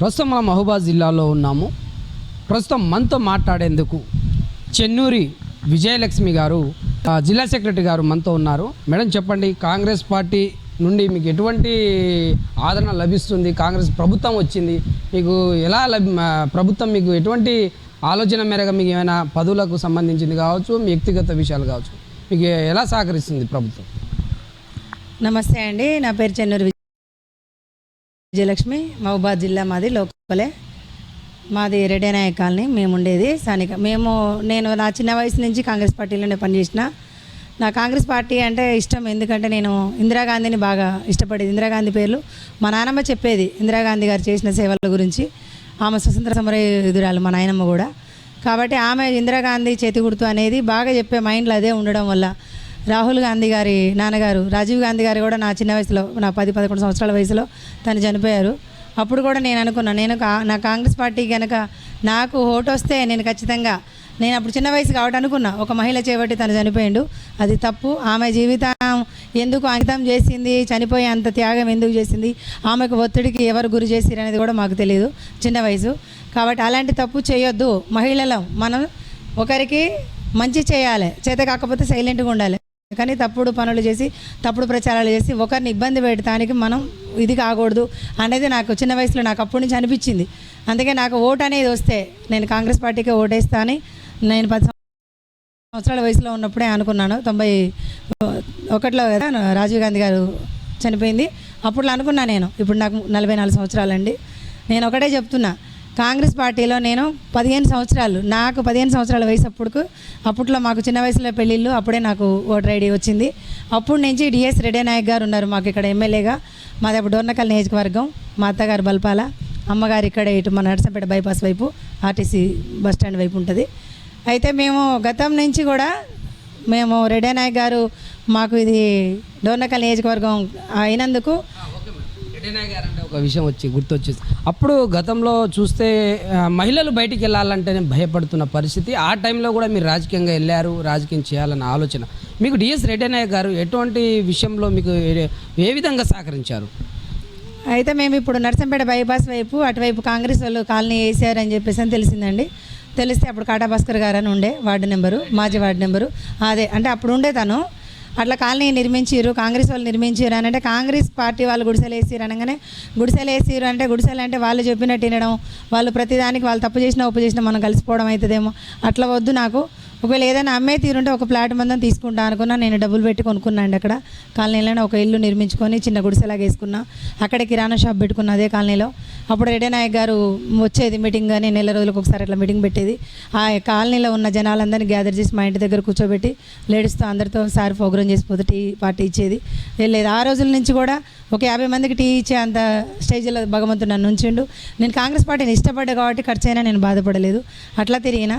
ప్రస్తుతం మనం మహబూబాద్ జిల్లాలో ఉన్నాము. ప్రస్తుతం మనతో మాట్లాడేందుకు చెన్నూరి విజయలక్ష్మి గారు జిల్లా సెక్రటరీ గారు మనతో ఉన్నారు. మేడం చెప్పండి కాంగ్రెస్ పార్టీ నుండి మీకు ఎటువంటి ఆదరణ లభిస్తుంది? కాంగ్రెస్ ప్రభుత్వం వచ్చింది. మీకు ఎలా లభి ప్రభుత్వం మీకు ఎటువంటి ఆలోచన మేరకు మీకు ఏమైనా పదవులకు సంబంధించింది కావచ్చు మీ వ్యక్తిగత విషయాలు కావచ్చు మీకు ఎలా సహకరిస్తుంది ప్రభుత్వం? నమస్తే అండి. నా పేరు చెన్నూరు విజయలక్ష్మి మహబాద్ జిల్లా మాది లోకలే. మాది రెడ్డి కాలనీ. మేము ఉండేది స్థానిక మేము నేను నా చిన్న వయసు నుంచి కాంగ్రెస్ పార్టీలోనే పనిచేసిన. నా కాంగ్రెస్ పార్టీ అంటే ఇష్టం. ఎందుకంటే నేను ఇందిరాగాంధీని బాగా ఇష్టపడేది. ఇందిరాగాంధీ పేర్లు మా నాన్నమ్మ చెప్పేది. ఇందిరాగాంధీ గారు చేసిన సేవల గురించి. ఆమె స్వతంత్ర సమర ఎదురాలు మా నాయనమ్మ కూడా. కాబట్టి ఆమె ఇందిరాగాంధీ చేతి గుర్తు అనేది బాగా చెప్పే మైండ్లో అదే ఉండడం వల్ల రాహుల్ గాంధీ గారి నాన్నగారు రాజీవ్ గాంధీ గారు కూడా నా చిన్న వయసులో నా పది పదకొండు సంవత్సరాల వయసులో తను చనిపోయారు. అప్పుడు కూడా నేను అనుకున్నాను నేను కా- నా కాంగ్రెస్ పార్టీ కనుక నాకు ఓటు వస్తే నేను ఖచ్చితంగా నేను అప్పుడు చిన్న వయసు కాబట్టి అనుకున్నా ఒక మహిళ చేపట్టి తను చనిపోయిండు. అది తప్పు. ఆమె జీవితం ఎందుకు అంకితం చేసింది? చనిపోయే అంత త్యాగం ఎందుకు చేసింది? ఆమెకు ఒత్తిడికి ఎవరు గురి చేసిరు అనేది కూడా మాకు తెలియదు చిన్న వయసు. కాబట్టి అలాంటి తప్పు చేయొద్దు. మహిళలం మనం ఒకరికి మంచి చేయాలి. చేత కాకపోతే సైలెంట్గా ఉండాలి. కానీ తప్పుడు పనులు చేసి తప్పుడు ప్రచారాలు చేసి ఒకరిని ఇబ్బంది పెట్టడానికి మనం ఇది కాకూడదు అనేది నాకు చిన్న వయసులో నాకు అప్పటి నుంచి అనిపించింది. అందుకే నాకు ఓటు అనేది వస్తే నేను కాంగ్రెస్ పార్టీకే ఓటేస్తా అని నేను పది సంవత్సరాల వయసులో ఉన్నప్పుడే అనుకున్నాను. తొంభై ఒకటిలో కదా రాజీవ్ గాంధీ గారు చనిపోయింది. అప్పుడు అనుకున్నా నేను. ఇప్పుడు నాకు నలభై నాలుగు సంవత్సరాలండి. నేను ఒకటే చెప్తున్నా. కాంగ్రెస్ పార్టీలో నేను పదిహేను సంవత్సరాలు నాకు పదిహేను సంవత్సరాల వయసు అప్పుడుకు అప్పట్లో మాకు చిన్న వయసులో పెళ్ళిళ్ళు అప్పుడే నాకు ఓటర్ ఐడి వచ్చింది. అప్పుడు నుంచి డిఎస్ రెడ్డి నాయక్ గారు ఉన్నారు మాకు ఇక్కడ ఎమ్మెల్యేగా. మాది అప్పుడు డోర్నకల్ నియోజకవర్గం మా అత్తగారు బల్పాల అమ్మగారు ఇక్కడ ఇటు మన నరసంపేట బైపాస్ వైపు ఆర్టీసీ బస్ స్టాండ్ వైపు ఉంటుంది. అయితే మేము గతం నుంచి కూడా మేము రెడ్డి నాయక్ గారు మాకు ఇది డోర్నకల్ నియోజకవర్గం అయినందుకు ఒక విషయం వచ్చి గుర్తొచ్చేసి అప్పుడు గతంలో చూస్తే మహిళలు బయటికి వెళ్ళాలంటేనే భయపడుతున్న పరిస్థితి. ఆ టైంలో కూడా మీరు రాజకీయంగా వెళ్ళారు రాజకీయం చేయాలన్న ఆలోచన. మీకు డిఎస్ రెడ్డి గారు ఎటువంటి విషయంలో మీకు ఏ- ఏ విధంగా సహకరించారు? అయితే మేము ఇప్పుడు నర్సంపేట బైపాస్ వైపు అటువైపు కాంగ్రెస్ వాళ్ళు కాలనీ వేసారని చెప్పేసి అని తెలిసిందండి. తెలిస్తే అప్పుడు కాటా భాస్కర్ గారు అని ఉండే వార్డు నెంబరు మాజీ వార్డు నెంబరు. అదే అంటే అప్పుడు ఉండే తను. అట్లా కాలనీ నిర్మించారు కాంగ్రెస్ వాళ్ళు నిర్మించారు అని అంటే కాంగ్రెస్ పార్టీ వాళ్ళు గుడిసెలు వేసారు అనగానే గుడిసెలు వేసారు అంటే గుడిసెలు అంటే వాళ్ళు చెప్పినట్టు వినడం వాళ్ళు ప్రతిదానికి వాళ్ళు తప్పు చేసినా ఒప్పు చేసినా మనం కలిసిపోవడం అవుతుందేమో. అట్లా వద్దు నాకు. ఒకవేళ ఏదైనా అమ్మే తీరుంటే ఒక ప్లాట్ మందం తీసుకుంటా అనుకున్నా నేను డబ్బులు పెట్టి కొనుక్కున్నా అండి అక్కడ. కాలనీలోనే ఒక ఇల్లు నిర్మించుకొని చిన్న గుడిసెలాగా వేసుకున్నా. అక్కడే కిరాణా షాప్ పెట్టుకున్నా అదే కాలనీలో. అప్పుడు రెడ్డి నాయక్ గారు వచ్చేది మీటింగ్ కానీ నెల రోజులకు ఒకసారి అట్లా మీటింగ్ పెట్టేది. ఆ కాలనీలో ఉన్న జనాలందరినీ గ్యాదర్ చేసి మా ఇంటి దగ్గర కూర్చోబెట్టి లేడీస్తో అందరితో సార్ ప్రోగ్రామ్ చేసిపోతే టీ పార్టీ ఇచ్చేది. లేదు ఆ రోజుల నుంచి కూడా ఒక యాభై మందికి టీ ఇచ్చే అంత స్టేజ్లో భగవంతుడు నన్ను ఉంచిండు. నేను కాంగ్రెస్ పార్టీని ఇష్టపడ్డా కాబట్టి ఖర్చు అయినా నేను బాధపడలేదు. అట్లా తిరిగిన.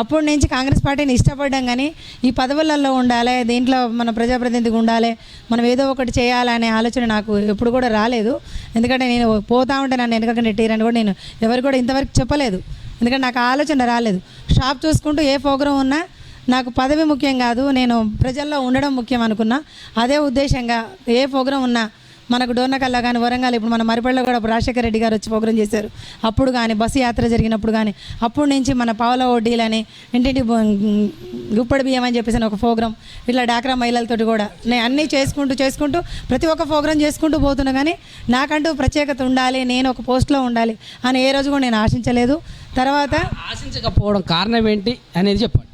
అప్పటి నుంచి కాంగ్రెస్ పార్టీ పార్టీని ఇష్టపడడం కానీ ఈ పదవులలో ఉండాలి దీంట్లో మన ప్రజాప్రతినిధిగా ఉండాలి మనం ఏదో ఒకటి చేయాలనే ఆలోచన నాకు ఎప్పుడు కూడా రాలేదు. ఎందుకంటే నేను పోతా ఉంటే నన్ను వెనక నెట్టిరని కూడా నేను ఎవరు కూడా ఇంతవరకు చెప్పలేదు. ఎందుకంటే నాకు ఆలోచన రాలేదు. షాప్ చూసుకుంటూ ఏ ప్రోగ్రాం ఉన్నా నాకు పదవి ముఖ్యం కాదు నేను ప్రజల్లో ఉండడం ముఖ్యం అనుకున్నా. అదే ఉద్దేశంగా ఏ ప్రోగ్రాం ఉన్నా మనకు డోర్నకల్లా కానీ వరంగల్ ఇప్పుడు మన మరిపల్లిలో కూడా రాజశేఖర రెడ్డి గారు వచ్చి ప్రోగ్రాం చేశారు. అప్పుడు కానీ బస్సు యాత్ర జరిగినప్పుడు కానీ అప్పుడు నుంచి మన పావుల వడ్డీలని ఇంటింటి బొ- గుప్పడి బియ్యం అని చెప్పేసి ఒక ప్రోగ్రాం ఇట్లా డాక్రా మహిళలతోటి కూడా నేను అన్నీ చేసుకుంటూ చేసుకుంటూ ప్రతి ఒక్క ప్రోగ్రాం చేసుకుంటూ పోతున్నా కానీ నాకంటూ ప్రత్యేకత ఉండాలి నేను ఒక పోస్ట్లో ఉండాలి అని ఏ రోజు కూడా నేను ఆశించలేదు. తర్వాత ఆశించకపోవడం కారణం ఏంటి అనేది చెప్పండి.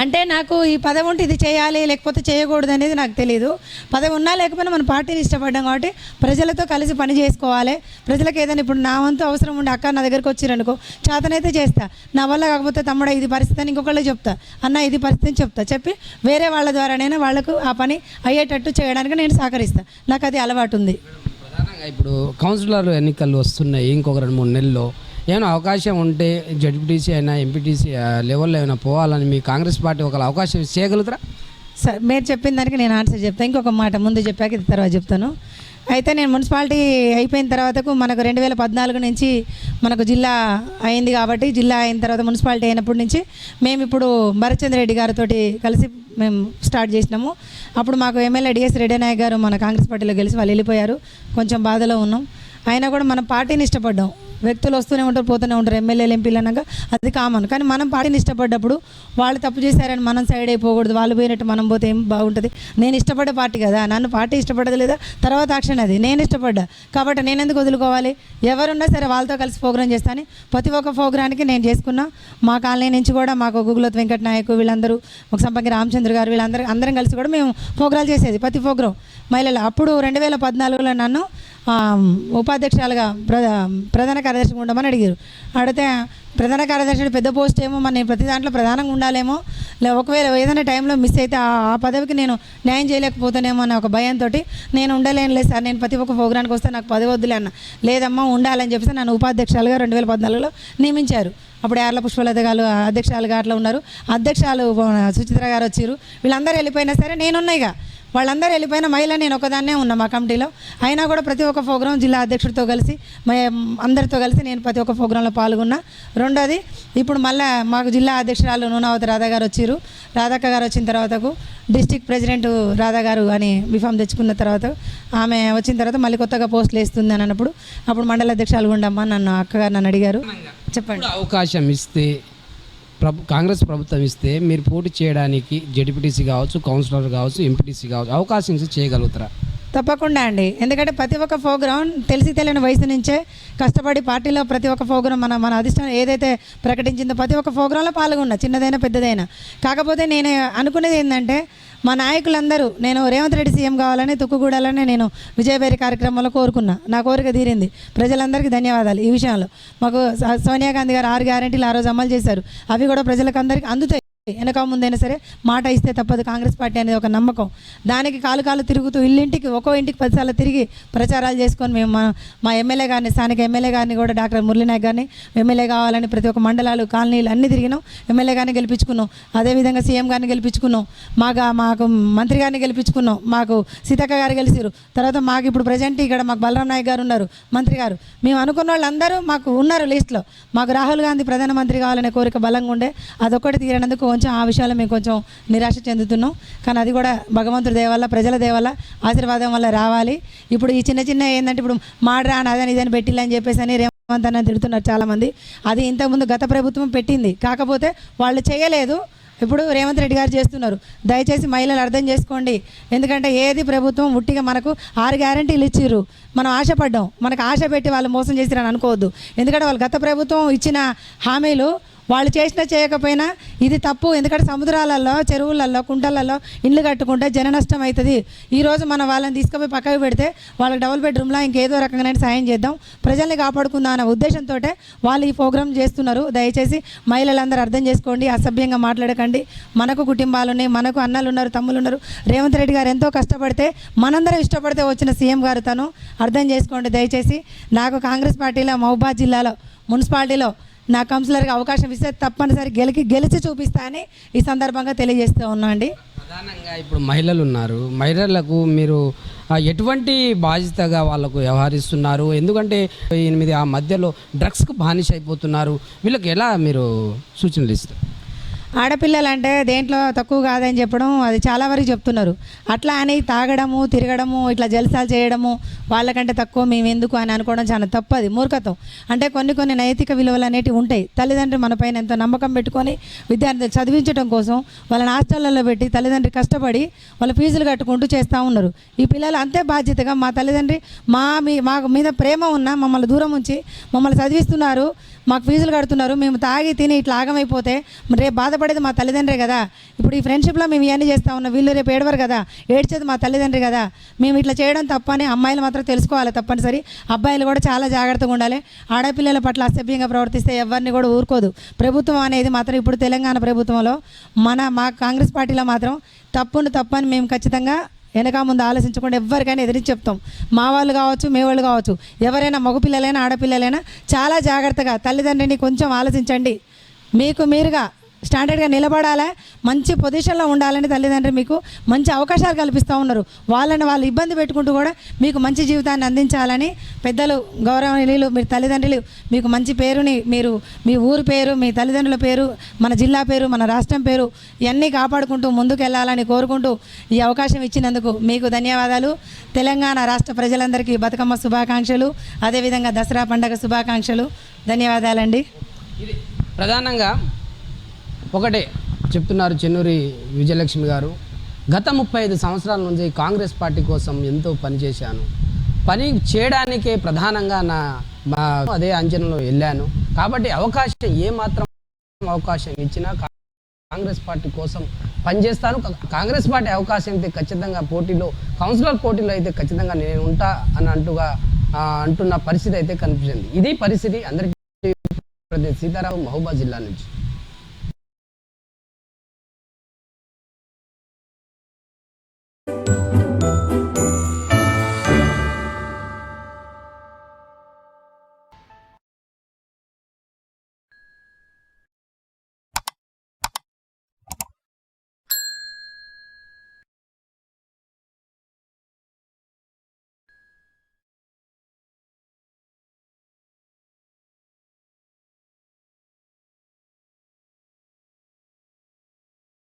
అంటే నాకు ఈ పదవి ఉంటే ఇది చేయాలి లేకపోతే చేయకూడదు అనేది నాకు తెలియదు పదవి ఉన్నా లేకపోయినా మన పార్టీని ఇష్టపడ్డాం కాబట్టి ప్రజలతో కలిసి పని చేసుకోవాలి. ప్రజలకు ఏదైనా ఇప్పుడు నా వంతు అవసరం ఉండి అక్క నా దగ్గరికి వచ్చిరనుకో చేతనైతే చేస్తా. నా వల్ల కాకపోతే తమ్ముడ ఇది పరిస్థితి అని ఇంకొకళ్ళకి చెప్తా. అన్న ఇది పరిస్థితి అని చెప్తా. చెప్పి వేరే వాళ్ళ ద్వారానైనా వాళ్ళకు ఆ పని అయ్యేటట్టు చేయడానికి నేను సహకరిస్తాను నాకు అది అలవాటు ఉంది. ఇప్పుడు కౌన్సిలర్ ఎన్నికలు వస్తున్నాయి ఇంకొక రెండు మూడు నెలల్లో. ఏమైనా అవకాశం ఉంటే జడ్పీటీసీ అయినా ఎంపీటీసీ లెవెల్లో ఏమైనా పోవాలని మీ కాంగ్రెస్ పార్టీ ఒక అవకాశం చేయగలుగుతారా? సార్ మీరు చెప్పిన దానికి నేను ఆన్సర్ చెప్తాను ఇంకొక మాట ముందు చెప్పాక ఇది తర్వాత చెప్తాను. అయితే నేను మున్సిపాలిటీ అయిపోయిన తర్వాతకు మనకు రెండు వేల పద్నాలుగు నుంచి మనకు జిల్లా అయింది కాబట్టి జిల్లా అయిన తర్వాత మున్సిపాలిటీ అయినప్పటి నుంచి మేము ఇప్పుడు భరత్చంద్ర రెడ్డి గారితో కలిసి మేము స్టార్ట్ చేసినాము. అప్పుడు మాకు ఎమ్మెల్యే డిఎస్ రెడ్డి నాయక్ గారు మన కాంగ్రెస్ పార్టీలో గెలిచి వాళ్ళు వెళ్ళిపోయారు. కొంచెం బాధలో ఉన్నాం. అయినా కూడా మన పార్టీని ఇష్టపడ్డాం. వ్యక్తులు వస్తూనే ఉంటారు పోతూనే ఉంటారు ఎమ్మెల్యేలు ఎంపీలు అనగా అది కామన్. కానీ మనం పార్టీని ఇష్టపడ్డప్పుడు వాళ్ళు తప్పు చేశారని మనం సైడ్ అయిపోకూడదు వాళ్ళు పోయినట్టు మనం పోతే ఏం బాగుంటుంది? నేను ఇష్టపడ్డ పార్టీ కదా నన్ను పార్టీ ఇష్టపడదు లేదా? తర్వాత యాక్షన్ అది. నేను ఇష్టపడ్డా. కాబట్టి నేను ఎందుకు వదులుకోవాలి? ఎవరున్నా సరే వాళ్ళతో కలిసి ప్రోగ్రాం చేస్తాను ప్రతి ఒక్క ప్రోగ్రానికి నేను చేసుకున్నా. మా కాలనీ నుంచి కూడా మాకు గుగులత్ వెంకట నాయక్ వీళ్ళందరూ ఒక సంపంగి రామచంద్ర గారు వీళ్ళందరూ అందరం కలిసి కూడా మేము ప్రోగ్రాలు చేసేది ప్రతి ప్రోగ్రాం. మహిళలు అప్పుడు రెండు వేల పద్నాలుగులో నన్ను ఉపాధ్యక్షురాలుగా ప్రధాన కార్యదర్శిగా ఉండమని అడిగారు. అడిగితే ప్రధాన కార్యదర్శి పెద్ద పోస్ట్ ఏమో మరి నేను ప్రతి దాంట్లో ప్రధానంగా ఉండాలేమో లే ఒకవేళ ఏదైనా టైంలో మిస్ అయితే ఆ పదవికి నేను న్యాయం చేయలేకపోతానేమో అనే ఒక భయంతో నేను ఉండలేను లేదు సార్ నేను ప్రతి ఒక్క ప్రోగ్రానికి వస్తే నాకు పదవి వద్దులే అన్న. లేదమ్మా ఉండాలని చెప్పేసి నన్ను ఉపాధ్యక్షులుగా రెండు వేల పద్నాలుగులో నియమించారు. అప్పుడు యార్ల పుష్పలత గారు అధ్యక్షాలుగా అట్లా ఉన్నారు. అధ్యక్షాలు సుచిత్ర గారు వచ్చారు. వీళ్ళందరూ వెళ్ళిపోయినా సరే నేనున్నాయిగా వాళ్ళందరూ వెళ్ళిపోయిన మహిళ నేను ఒకదాన్నే ఉన్నా మా కమిటీలో. అయినా కూడా ప్రతి ఒక్క ప్రోగ్రాం జిల్లా అధ్యక్షుడితో కలిసి మే- అందరితో కలిసి నేను ప్రతి ఒక్క ప్రోగ్రాంలో పాల్గొన్నా. రెండోది ఇప్పుడు మళ్ళీ మాకు జిల్లా అధ్యక్షురాలు నూనావతి రాధా గారు వచ్చారు. రాధక్క గారు వచ్చిన తర్వాతకు డిస్టిక్ ప్రెసిడెంట్ రాధా గారు అని బిఫామ్ తెచ్చుకున్న తర్వాత ఆమె వచ్చిన తర్వాత మళ్ళీ కొత్తగా పోస్టులు వేస్తుంది అని అన్నప్పుడు అప్పుడు మండల అధ్యక్షులు ఉండమ్మా నన్ను అక్కగారు నన్ను అడిగారు. చెప్పండి. అవకాశం ఇస్తే ప్రభు కాంగ్రెస్ ప్రభుత్వం ఇస్తే మీరు పోటీ చేయడానికి జడ్పీటీసీ కావచ్చు కౌన్సిలర్ కావచ్చు ఎంపీటీసీ కావచ్చు అవకాశం చేయగలుగుతారా? తప్పకుండా అండి. ఎందుకంటే ప్రతి ఒక్క ప్రోగ్రాం తెలిసి తెలియని వయసు నుంచే కష్టపడి పార్టీలో ప్రతి ఒక్క ప్రోగ్రాం మన మన అధిష్టానం ఏదైతే ప్రకటించిందో ప్రతి ఒక్క ప్రోగ్రాంలో పాల్గొన్నా చిన్నదైనా పెద్దదైనా. కాకపోతే నేను అనుకునేది ఏంటంటే మా నాయకులందరూ నేను రేవంత్ రెడ్డి సీఎం కావాలని తుక్కుగూడాలని నేను విజయభేరి కార్యక్రమంలో కోరుకున్నా. నా కోరిక తీరింది. ప్రజలందరికీ ధన్యవాదాలు ఈ విషయంలో. మాకు సోనియా గాంధీ గారు ఆరు గ్యారెంటీలు ఆ రోజు అమలు చేశారు. అవి కూడా ప్రజలకు అందరికీ అందుతాయి. వెనక ముందైనా సరే మాట ఇస్తే తప్పదు కాంగ్రెస్ పార్టీ అనేది ఒక నమ్మకం. దానికి కాలు కాలు తిరుగుతూ ఇల్లింటికి ఒక్కో ఇంటికి పదిసార్లు తిరిగి ప్రచారాలు చేసుకొని మేము మా మా ఎమ్మెల్యే గారిని స్థానిక ఎమ్మెల్యే గారిని కూడా డాక్టర్ మురళీనాయక్ గారిని ఎమ్మెల్యే కావాలని ప్రతి ఒక్క మండలాలు కాలనీలు అన్నీ తిరిగినాం. ఎమ్మెల్యే గారిని గెలిపించుకున్నాం. అదేవిధంగా సీఎం గారిని గెలిపించుకున్నాం. మాకు మాకు మంత్రి గారిని గెలిపించుకున్నాం. మాకు సీతక్క గారు గెలిచారు తర్వాత మాకు ఇప్పుడు ప్రజెంట్ ఇక్కడ మాకు బలరాం నాయక్ గారు ఉన్నారు మంత్రి గారు. మేము అనుకున్న వాళ్ళందరూ మాకు ఉన్నారు లిస్ట్లో. మాకు రాహుల్ గాంధీ ప్రధానమంత్రి కావాలనే కోరిక బలంగా ఉండే అదొక్కటి తీరనందుకు కొంచెం ఆ విషయాల్లో మేము కొంచెం నిరాశ చెందుతున్నాం. కానీ అది కూడా భగవంతుడి దయ వల్ల ప్రజల దయ వల్ల ఆశీర్వాదం వల్ల రావాలి. ఇప్పుడు ఈ చిన్న చిన్న ఏంటంటే ఇప్పుడు మాడ్రా అని అదని ఇదని పెట్టిల్లని చెప్పేసి అని రేవంత్ అన్న తిడుతున్నారు చాలామంది. అది ఇంతకుముందు గత ప్రభుత్వం పెట్టింది. కాకపోతే వాళ్ళు చేయలేదు. ఇప్పుడు రేవంత్ రెడ్డి గారు చేస్తున్నారు. దయచేసి మహిళలు అర్థం చేసుకోండి. ఎందుకంటే ఏది ప్రభుత్వం ఉట్టిగా మనకు ఆరు గ్యారంటీలు ఇచ్చిర్రు. మనం ఆశపడ్డాం. మనకు ఆశ పెట్టి వాళ్ళు మోసం చేసిరని అనుకోవద్దు. ఎందుకంటే వాళ్ళు గత ప్రభుత్వం ఇచ్చిన హామీలు వాళ్ళు చేసినా చేయకపోయినా ఇది తప్పు. ఎందుకంటే సముద్రాలలో చెరువులలో కుంటలలో ఇండ్లు కట్టుకుంటే జన నష్టం అవుతుంది ఈరోజు మనం వాళ్ళని తీసుకుపోయి పక్కకు పెడితే వాళ్ళకి డబుల్ బెడ్రూమ్లో ఇంకేదో రకంగా సాయం చేద్దాం. ప్రజల్ని కాపాడుకుందాం అనే ఉద్దేశంతో వాళ్ళు ఈ ప్రోగ్రామ్ చేస్తున్నారు. దయచేసి మహిళలందరూ అర్థం చేసుకోండి అసభ్యంగా మాట్లాడకండి. మనకు కుటుంబాలు ఉన్నాయి మనకు అన్నలు ఉన్నారు తమ్ముళ్ళు ఉన్నారు రేవంత్ రెడ్డి గారు ఎంతో కష్టపడితే మనందరం ఇష్టపడితే వచ్చిన సీఎం గారు తను. అర్థం చేసుకోండి దయచేసి. నాకు కాంగ్రెస్ పార్టీలో మహబాద్ జిల్లాలో మున్సిపాలిటీలో నా కౌన్సిలర్గా అవకాశం ఇస్తే తప్పనిసరి గెలికి గెలిచి చూపిస్తా అని ఈ సందర్భంగా తెలియజేస్తూ ఉన్నా అండి ప్రధానంగా ఇప్పుడు మహిళలు ఉన్నారు మహిళలకు మీరు ఎటువంటి బాధ్యతగా వాళ్ళకు వ్యవహరిస్తున్నారు? ఎందుకంటే ఎనిమిది ఆ మధ్యలో డ్రగ్స్కు బానిస అయిపోతున్నారు వీళ్ళకి ఎలా మీరు సూచనలు ఇస్తారు? ఆడపిల్లలు అంటే దేంట్లో తక్కువ కాదని చెప్పడం అది చాలా వరకు చెప్తున్నారు. అట్లా అని తాగడము తిరగడము ఇట్లా జలసాలు చేయడము వాళ్ళకంటే తక్కువ మేము ఎందుకు అని అనుకోవడం చాలా తప్పది మూర్ఖత్వం. అంటే కొన్ని కొన్ని నైతిక విలువలు అనేటివి ఉంటాయి. తల్లిదండ్రులు మనపైన ఎంతో నమ్మకం పెట్టుకొని విద్యార్థులు చదివించడం కోసం వాళ్ళని హాస్టళ్ళలో పెట్టి తల్లిదండ్రి కష్టపడి వాళ్ళ ఫీజులు కట్టుకుంటూ చేస్తూ ఉన్నారు. ఈ పిల్లలు అంతే బాధ్యతగా మా తల్లిదండ్రి మా మీ మాకు మీద ప్రేమ ఉన్న మమ్మల్ని దూరం ఉంచి మమ్మల్ని చదివిస్తున్నారు. మాకు ఫీజులు కడుతున్నారు మేము తాగి తిని ఇట్లా ఆగమైపోతే రేపు బాధపడేది మా తల్లిదండ్రే కదా. ఇప్పుడు ఈ ఫ్రెండ్షిప్లో మేము ఇవన్నీ చేస్తా ఉన్నాం వీళ్ళు రేపు ఏడవరు కదా. ఏడ్చేది మా తల్లిదండ్రి కదా. మేము ఇట్లా చేయడం తప్పని అమ్మాయిలు మాత్రం తెలుసుకోవాలి తప్పనిసరి. అబ్బాయిలు కూడా చాలా జాగ్రత్తగా ఉండాలి. ఆడపిల్లల పట్ల అసభ్యంగా ప్రవర్తిస్తే ఎవరిని కూడా ఊరుకోదు. ప్రభుత్వం అనేది మాత్రం ఇప్పుడు తెలంగాణ ప్రభుత్వంలో మన మా కాంగ్రెస్ పార్టీలో మాత్రం తప్పును తప్పని మేము ఖచ్చితంగా వెనక ముందు ఆలోచించకుండా ఎవరికైనా ఎదిరించి చెప్తాం. మా వాళ్ళు కావచ్చు మే వాళ్ళు కావచ్చు ఎవరైనా మగపిల్లలైనా ఆడపిల్లలైనా చాలా జాగ్రత్తగా తల్లిదండ్రిని కొంచెం ఆలోచించండి. మీకు మీరుగా స్టాండర్డ్గా నిలబడాలా? మంచి పొజిషన్లో ఉండాలని తల్లిదండ్రులు మీకు మంచి అవకాశాలు కల్పిస్తూ ఉన్నారు. వాళ్ళని వాళ్ళు ఇబ్బంది పెట్టుకుంటూ కూడా మీకు మంచి జీవితాన్ని అందించాలని పెద్దలు గౌరవనీయులు మీరు తల్లిదండ్రులు మీకు మంచి పేరుని మీరు మీ ఊరు పేరు మీ తల్లిదండ్రుల పేరు మన జిల్లా పేరు మన రాష్ట్రం పేరు ఇవన్నీ కాపాడుకుంటూ ముందుకు వెళ్ళాలని కోరుకుంటూ ఈ అవకాశం ఇచ్చినందుకు మీకు ధన్యవాదాలు. తెలంగాణ రాష్ట్ర ప్రజలందరికీ బతుకమ్మ శుభాకాంక్షలు. అదేవిధంగా దసరా పండగ శుభాకాంక్షలు. ధన్యవాదాలండి. ప్రధానంగా ఒకటే చెప్తున్నారు చెన్నూరి విజయలక్ష్మి గారు. గత ముప్పై ఐదు సంవత్సరాల నుంచి కాంగ్రెస్ పార్టీ కోసం ఎంతో పనిచేశాను పని చేయడానికే ప్రధానంగా నా మా అదే అంచనలో వెళ్ళాను. కాబట్టి అవకాశం ఏ మాత్రం అవకాశం ఇచ్చినా కా- కాంగ్రెస్ పార్టీ కోసం పనిచేస్తాను కాంగ్రెస్ పార్టీ అవకాశం అయితే ఖచ్చితంగా పోటీలో కౌన్సిలర్ పోటీలో అయితే ఖచ్చితంగా నేను ఉంటా అని అంటుగా అంటున్న పరిస్థితి అయితే కనిపించింది. ఇది పరిస్థితి అందరికీ ప్రదేశ్ సీతారాం మహబూబా జిల్లా నుంచి.